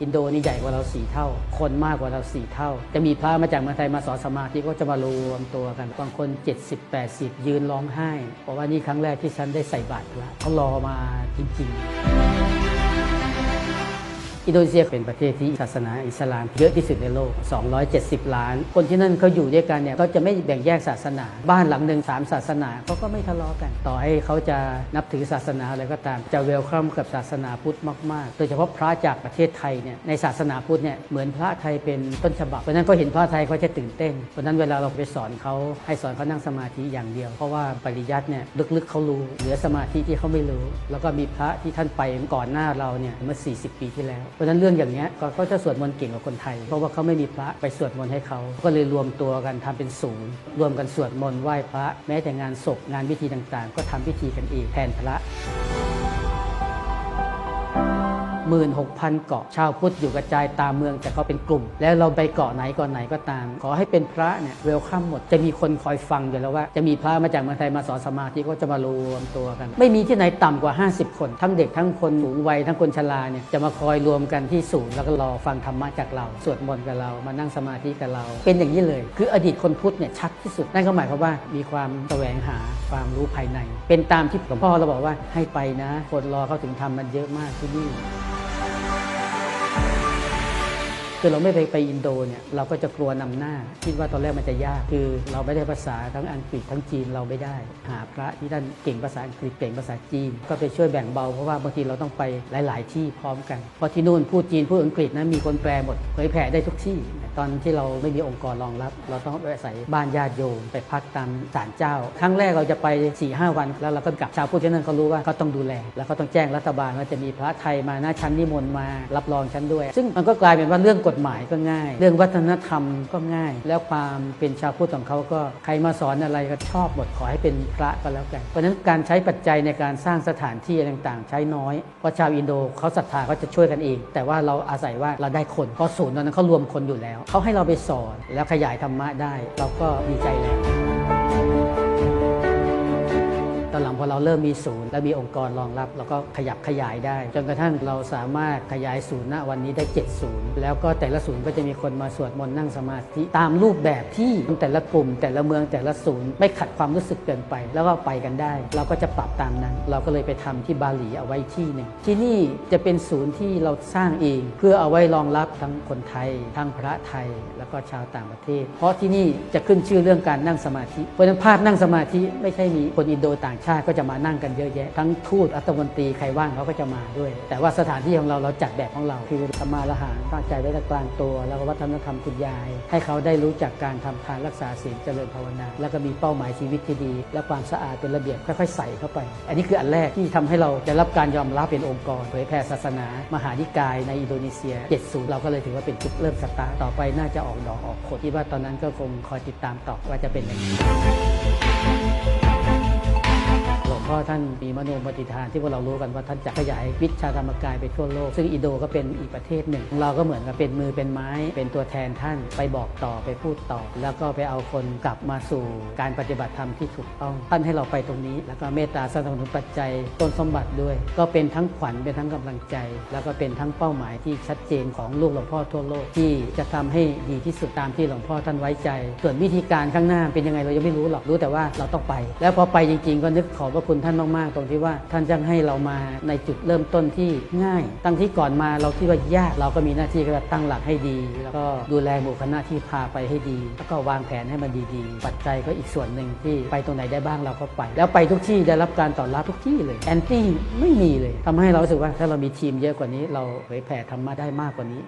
อินโดนี่ใหญ่กว่าเราสี่เท่า คนมากกว่าเราสี่เท่า จะมีพระมาจากเมืองไทยมาสอนสมาธิก็จะมารวมตัวกันบางคน 70 80 ยืนร้องไห้ เพราะว่านี่ครั้งแรกที่ฉันได้ใส่บาตรพระเขารอมาจริง ๆ อินโดนีเซียเป็นประเทศที่ศาสนาอิสลามเยอะที่สุดในโลก 270 ล้าน คนที่นั่นเขาอยู่ด้วยกันเนี่ยก็จะไม่แบ่งแยกศาสนา บ้านหลังหนึ่งสามศาสนาเขาก็ไม่ทะเลาะกัน ต่อให้เขาจะนับถือศาสนาอะไรก็ตาม จะเวลคัมกับศาสนาพุทธมากๆ โดยเฉพาะพระจากประเทศไทยเนี่ยในศาสนาพุทธเนี่ยเหมือนพระไทยเป็นต้นฉบับเพราะนั้นเขาเห็นพระไทยเขาจะตื่นเต้นเพราะนั้นเวลาเราไปสอนเขาให้สอนเขานั่งสมาธิอย่างเดียว เพราะว่าปริยัติเนี่ยลึกๆเขารู้เหลือสมาธิที่เขาไม่รู้ แล้วก็มีพระที่ท่านไปก่อนหน้าเราเนี่ยเมื่อ 40 ปีที่แล้วเพราะฉะนั้นเรื่องอย่างเนี้ยก็จะสวดมนต์เก่งกว่าคนไทย เพราะว่าเขาไม่มีพระไปสวดมนต์ให้เขาก็เลยรวมตัวกันทำเป็นศูนย์ รวมกันสวดมนต์ไหว้พระ แม้แต่งานศพงานพิธีต่างๆ ก็ทำพิธีกันเองแทนพระ 16,000 เกาะ ชาวพุทธอยู่กระจายตามเมืองแต่เขาเป็นกลุ่ม แล้วเราไปเกาะไหนเกาะไหนก็ตาม ขอให้เป็นพระเนี่ยเวลคัมหมดจะมีคนคอยฟังอยู่แล้วว่า จะมีพระมาจากเมืองไทยมาสอนสมาธิก็จะมารวมตัวกัน ไม่มีที่ไหนต่ำกว่า 50 คน ทั้งเด็กทั้งคนสูงวัยทั้งคนชราเนี่ยจะมาคอยรวมกันที่ศูนย์แล้วก็รอฟังธรรมะจากเรา สวดมนต์กับเรามานั่งสมาธิกับเรา เป็นอย่างนี้เลย คืออดีตคนพุทธเนี่ยชัดที่สุดนั่นก็หมายความว่ามีความแสวงหาความรู้ภายใน เป็นตามที่หลวงพ่อเราบอกว่าให้ไปนะ คนรอเขาถึงธรรมมันเยอะมากที่นี่ คือเราไม่ไปไปอินโดเนี่ยเราก็จะกลัวนำหน้า คิดว่าตอนแรกมันจะยากคือ เราไม่ได้ภาษาทั้งอังกฤษทั้งจีนเราไม่ได้ หาพระที่ท่านเก่งภาษาอังกฤษเก่งภาษาจีน ก็ไปช่วยแบ่งเบาเพราะว่าบางทีเราต้องไปหลาย ๆ ที่พร้อมกันเพราะที่นู่นพูดจีนพูดอังกฤษนะมีคนแปลหมดเผยแผ่ได้ทุกที่ ตอนที่เราไม่มีองค์กรรองรับ เราต้องอาศัยบ้านญาติโยมไปพักตามศาลเจ้า ครั้งแรกเราจะไป4ี่ห้าวัน แล้วเราก็กลับชาวพุทธที่นั่นเขารู้ว่าเขาต้องดูแล แล้วเขาต้องแจ้งรัฐบาลว่าจะมีพระไทยมานะชั้นนิมนต์มารับรองชั้นด้วย ซึ่งมันก็กลายเป็นว่าเรื่องกฎหมายก็ง่าย เรื่องวัฒนธรรมก็ง่าย แล้วความเป็นชาวพุทธของเขาก็ใครมาสอนอะไรก็ชอบหมดขอให้เป็นพระก็แล้วกัน เพราะฉะนั้นการใช้ปัจจัยในการสร้างสถานที่อะไรต่างๆ ใช้น้อยเพราะชาวอินโดเขาศรัทธาเขาจะช่วยกันเอง แต่ว่าเราอาศัยว่าเราได้คนเพราะศูนย์ตอนนั้นเขารวมคนอยู่แล้วเขาให้เราไปสอนแล้วขยายธรรมะได้ เราก็ดีใจแล้ว ตอนหลังพอเราเริ่มมีศูนย์และมีองค์กรรองรับ เราก็ขยับขยายได้ จนกระทั่งเราสามารถขยายศูนย์ณวันนี้ได้7ศูนย์แล้วก็แต่ละศูนย์ก็จะมีคนมาสวดมนต์นั่งสมาธิตามรูปแบบที่แต่ละกลุ่ม แต่ละเมืองแต่ละศูนย์ไม่ขัดความรู้สึกเกินไป แล้วก็ไปกันได้ เราก็จะปรับตามนั้น เราก็เลยไปทำที่บาหลีเอาไว้ที่หนึ่งที่นี่จะเป็นศูนย์ที่เราสร้างเอง เพื่อเอาไว้รองรับทั้งคนไทยทั้งพระไทยแล้วก็ชาวต่างประเทศ เพราะที่นี่จะขึ้นชื่อเรื่องการนั่งสมาธิเพราะฉะนั้นภาพนั่งสมาธิไม่ใช่มีคนอินโดต่างชาติก็จะมานั่งกันเยอะแยะ ทั้งทูตรัฐมนตรีใครว่างเขาก็จะมาด้วย แต่ว่าสถานที่ของเราเราจัดแบบของเรา คือธรรมาละหารตั้งใจไว้ตรงกลางตัว แล้วก็วัฒนธรรมคุณยาย ให้เขาได้รู้จักการทำทานรักษาศีลเจริญภาวนา แล้วก็มีเป้าหมายชีวิตที่ดี และความสะอาดเป็นระเบียบค่อยๆใส่เข้าไป อันนี้คืออันแรกที่ทำให้เราได้รับการยอมรับเป็นองค์กรเผยแผ่ศาสนา มหานิกายในอินโดนีเซีย 70 เราก็เลยถือว่าเป็นจุดเริ่มสตาร์ต่อไปน่าจะออกดอกออกผลคิดว่าตอนนั้นก็คงคอยติดตามต่อว่าจะเป็นยังไง พ่อท่านมีมโนมติฐานที่พวกเรารู้กันว่าท่านจะขยายวิชาธรรมกายไปทั่วโลก ซึ่งอินโดก็เป็นอีกประเทศหนึ่ง เราก็เหมือนกับเป็นมือเป็นไม้ เป็นตัวแทนท่านไปบอกต่อไปพูดต่อ แล้วก็ไปเอาคนกลับมาสู่การปฏิบัติธรรมที่ถูกต้องท่านให้เราไปตรงนี้ แล้วก็เมตตาสนับสนุนปัจจัยต้นสมบัติด้วย ก็เป็นทั้งขวัญเป็นทั้งกำลังใจ แล้วก็เป็นทั้งเป้าหมายที่ชัดเจนของลูกหลวงพ่อทั่วโลกที่จะทำให้ดีที่สุดตามที่หลวงพ่อท่านไว้ใจ ส่วนวิธีการข้างหน้าเป็นยังไงเรายังไม่รู้หรอกรู้แต่ว่าเราต้องไป แล้วพอไปจริง ๆ ก็นึกขอบพระคุณท่านมากๆ ตรงที่ว่าท่านจะให้เรามาในจุดเริ่มต้นที่ง่าย ตั้งที่ก่อนมาเราคิดว่ายากเราก็มีหน้าที่ก็ตั้งหลักให้ดี แล้วก็ดูแลหมู่คณะที่พาไปให้ดี แล้วก็วางแผนให้มันดีๆ ปัจจัยก็อีกส่วนหนึ่งที่ไปตรงไหนได้บ้างเราก็ไป แล้วไปทุกที่ได้รับการตอบรับทุกที่เลยแอนตี้ไม่มีเลยทำให้เรารู้สึกว่าถ้าเรามีทีมเยอะกว่านี้ เราเผยแผ่ธรรมะได้มากกว่านี้